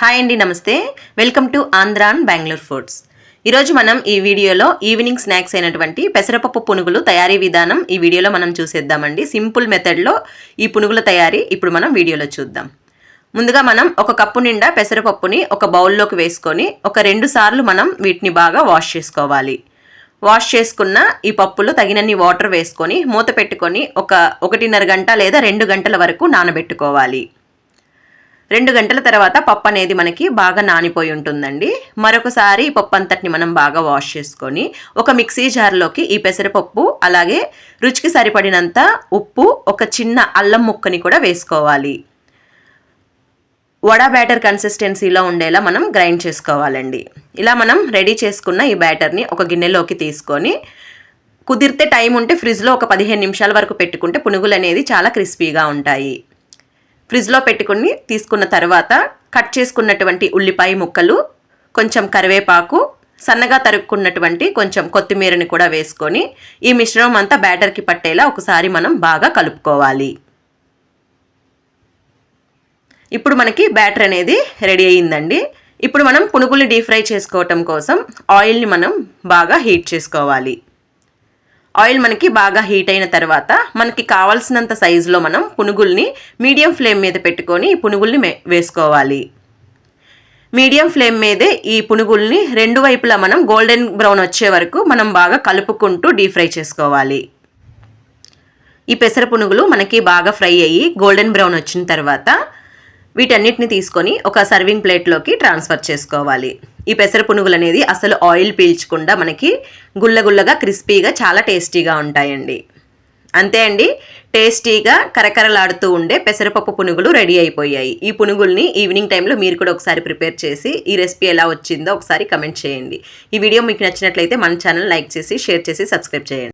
Hi అండి నమస్తే. Welcome to ఆంధ్రాన్ బెంగళూరు ఫుడ్స్. ఈరోజు మనం ఈ వీడియోలో ఈవినింగ్ స్నాక్స్ అయినటువంటి పెసరపప్పు పునుగులు తయారీ విధానం ఈ వీడియోలో మనం చూసేద్దామండి. సింపుల్ మెథడ్లో ఈ పునుగుల తయారీ ఇప్పుడు మనం వీడియోలో చూద్దాం. ముందుగా మనం ఒక కప్పు నిండా పెసరపప్పుని ఒక బౌల్లోకి వేసుకొని ఒక రెండు సార్లు మనం వీటిని బాగా వాష్ చేసుకోవాలి. వాష్ చేసుకున్న ఈ పప్పులో తగినన్ని వాటర్ వేసుకొని మూత పెట్టుకొని ఒక ఒకటిన్నర గంట లేదా రెండు గంటల వరకు నానబెట్టుకోవాలి. రెండు గంటల తర్వాత పప్పు అనేది మనకి బాగా నానిపోయి ఉంటుందండి. మరొకసారి ఈ పప్పు అంతటిని మనం బాగా వాష్ చేసుకొని ఒక మిక్సీ జార్లోకి ఈ పెసరపప్పు అలాగే రుచికి సరిపడినంత ఉప్పు ఒక చిన్న అల్లం ముక్కని కూడా వేసుకోవాలి. వడా బ్యాటర్ కన్సిస్టెన్సీలో ఉండేలా మనం గ్రైండ్ చేసుకోవాలండి. ఇలా మనం రెడీ చేసుకున్న ఈ బ్యాటర్ని ఒక గిన్నెలోకి తీసుకొని కుదిరితే టైం ఉంటే ఫ్రిడ్జ్లో ఒక పదిహేను నిమిషాల వరకు పెట్టుకుంటే పునుగులు అనేది చాలా క్రిస్పీగా ఉంటాయి. ఫ్రిడ్జ్లో పెట్టుకుని తీసుకున్న తర్వాత కట్ చేసుకున్నటువంటి ఉల్లిపాయ ముక్కలు కొంచెం కరివేపాకు సన్నగా తరుక్కున్నటువంటి కొంచెం కొత్తిమీరని కూడా వేసుకొని ఈ మిశ్రమం అంతా బ్యాటర్కి పట్టేలా ఒకసారి మనం బాగా కలుపుకోవాలి. ఇప్పుడు మనకి బ్యాటర్ అనేది రెడీ అయ్యిందండి. ఇప్పుడు మనం పునుగులు డీప్ ఫ్రై చేసుకోవటం కోసం ఆయిల్ని మనం బాగా హీట్ చేసుకోవాలి. ఆయిల్ మనకి బాగా హీట్ అయిన తర్వాత మనకి కావాల్సినంత సైజులో మనం పునుగుల్ని మీడియం ఫ్లేమ్ మీద పెట్టుకొని ఈ పునుగుల్ని వేసుకోవాలి. మీడియం ఫ్లేమ్ మీదే ఈ పునుగుల్ని రెండు వైపులా మనం గోల్డెన్ బ్రౌన్ వచ్చే వరకు మనం బాగా కలుపుకుంటూ డీప్ ఫ్రై చేసుకోవాలి. ఈ పెసర పునుగులు మనకి బాగా ఫ్రై అయ్యి గోల్డెన్ బ్రౌన్ వచ్చిన తర్వాత వీటన్నిటిని తీసుకొని ఒక సర్వింగ్ ప్లేట్లోకి ట్రాన్స్ఫర్ చేసుకోవాలి. ఈ పెసర పునుగులు అనేది అసలు ఆయిల్ పీల్చకుండా మనకి గుల్లగుల్లగా క్రిస్పీగా చాలా టేస్టీగా ఉంటాయండి. అంతే అండి టేస్టీగా కరకరలాడుతూ ఉండే పెసరపప్పు పునుగులు రెడీ అయిపోయాయి. ఈ పునుగుల్ని ఈవినింగ్ టైంలో మీరు కూడా ఒకసారి ప్రిపేర్ చేసి ఈ రెసిపీ ఎలా వచ్చిందో ఒకసారి కమెంట్ చేయండి. ఈ వీడియో మీకు నచ్చినట్లయితే మన ఛానల్ లైక్ చేసి షేర్ చేసి సబ్స్క్రైబ్ చేయండి.